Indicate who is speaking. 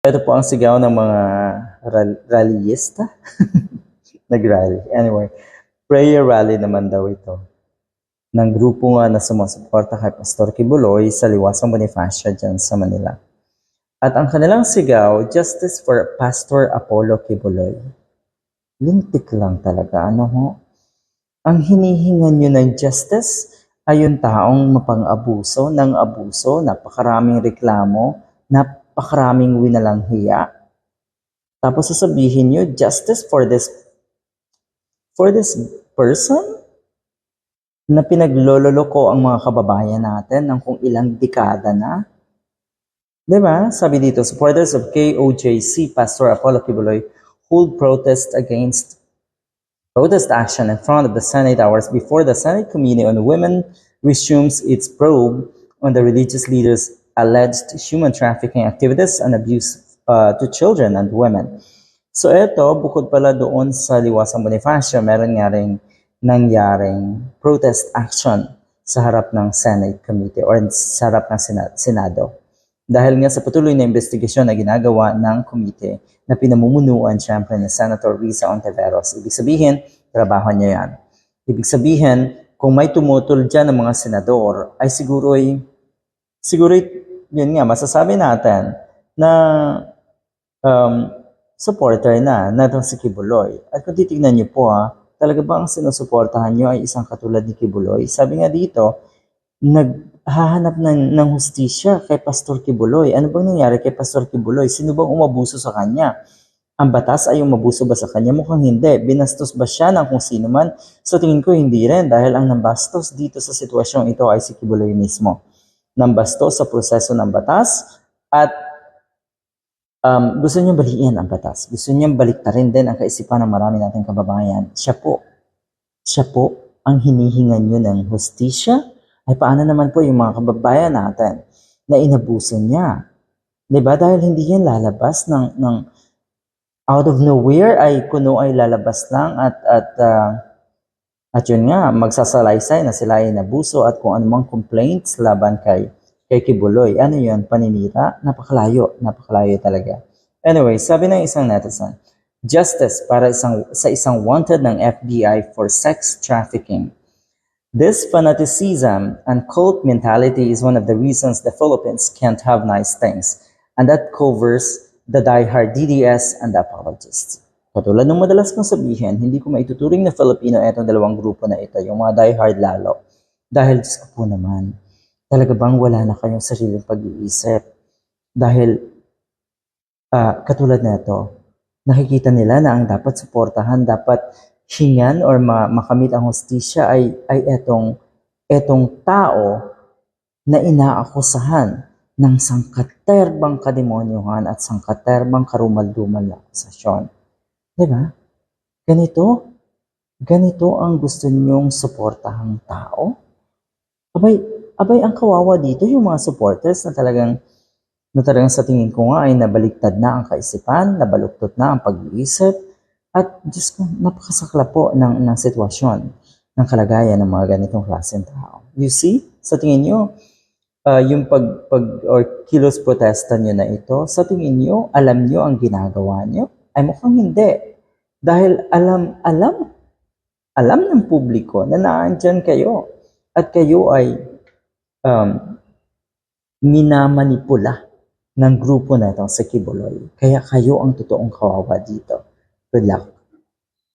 Speaker 1: Ito po ang sigaw ng mga ral- rallyista. Nag-rally. Anyway, prayer rally naman daw ito. Ng grupo nga na sumusuporta kay Pastor Kibuloy sa Liwasang Bonifacio dyan sa Manila. At ang kanilang sigaw, Justice for Pastor Apollo Kibuloy. Lintik lang talaga, ano ho? Ang hinihingan nyo ng justice ay yung taong mapang-abuso ng abuso, napakaraming reklamo, napakaraming winalang hiya. Tapos sasabihin nyo, justice for this for this person na pinaglololoko ang mga kababayan natin ng kung ilang dekada na. 'Di ba? Sabi dito, supporters of KOJC Pastor Apollo Kibuloy hold protest against protest action in front of the Senate hours before the Senate Committee on Women resumes its probe on the religious leaders' alleged human trafficking activities and abuse uh, to children and women. So eto, bukod pala doon sa Liwasang Bonifacio, meron nga rin nangyaring protest action sa harap ng Senate Committee or sa harap ng Sena- Senado. Dahil nga sa patuloy na investigasyon na ginagawa ng komite na pinamumunuan siyempre ni Senator Risa Ontiveros. Ibig sabihin, trabaho niya yan. Ibig sabihin, kung may tumutol dyan ng mga senador, ay siguro'y, siguro'y, yun nga, masasabi natin na um, supporter na, na itong si Kibuloy. At kung titignan niyo po ha, talaga ba ang sinusuportahan niyo ay isang katulad ni Kibuloy? Sabi nga dito, naghahanap ng, ng hustisya kay Pastor Kibuloy. Ano bang nangyari kay Pastor Kibuloy? Sino bang umabuso sa kanya? Ang batas ay umabuso ba sa kanya? Mukhang hindi. Binastos ba siya ng kung sino man? Sa tingin ko hindi rin dahil ang nambastos dito sa sitwasyong ito ay si Kibuloy mismo. Nambastos sa proseso ng batas at um, gusto niyang baliin ang batas. Gusto niyang baliktarin din ang kaisipan ng marami nating kababayan. Siya po, siya po ang hinihingan niyo ng hustisya ay paano naman po yung mga kababayan natin na inabuso niya. ba? Dahil hindi yan lalabas ng, ng out of nowhere ay kuno ay lalabas lang at at ah, at yun nga magsasalaysay na sila ay nabuso at kung anumang complaints laban kay kay Kibuloy. Ano yun? Paninira? Napakalayo. Napakalayo talaga. Anyway, sabi ng isang netizen, Justice para isang, sa isang wanted ng FBI for sex trafficking. This fanaticism and cult mentality is one of the reasons the Philippines can't have nice things. And that covers the diehard DDS and the apologists. Katulad ng madalas kong sabihin, hindi ko maituturing na Filipino itong dalawang grupo na ito, yung mga diehard lalo. Dahil, Diyos ko po naman, talaga bang wala na kayong sariling pag-iisip? Dahil, ah, katulad na ito, nakikita nila na ang dapat suportahan, dapat hingan or ma- makamit ang hostisya ay, ay etong, etong tao na inaakusahan ng sangkaterbang kademonyuhan at sangkaterbang karumal-dumal na akusasyon. Di ba? Ganito, ganito ang gusto niyong suportahang tao? Abay, abay ang kawawa dito yung mga supporters na talagang na talagang sa tingin ko nga ay nabaliktad na ang kaisipan, nabaluktot na ang pag-iisip, at Diyos ko, napakasakla po ng, ng sitwasyon, ng kalagayan ng mga ganitong klaseng tao. You see, sa tingin nyo, ah, yung pag, pag or kilos protesta nyo na ito, sa tingin nyo, alam nyo ang ginagawa nyo? Ay mukhang hindi. Dahil alam, alam, alam ng publiko na naandyan kayo at kayo ay um, minamanipula ng grupo na itong sa Kibuloy. Kaya kayo ang totoong kawawa dito. Good luck.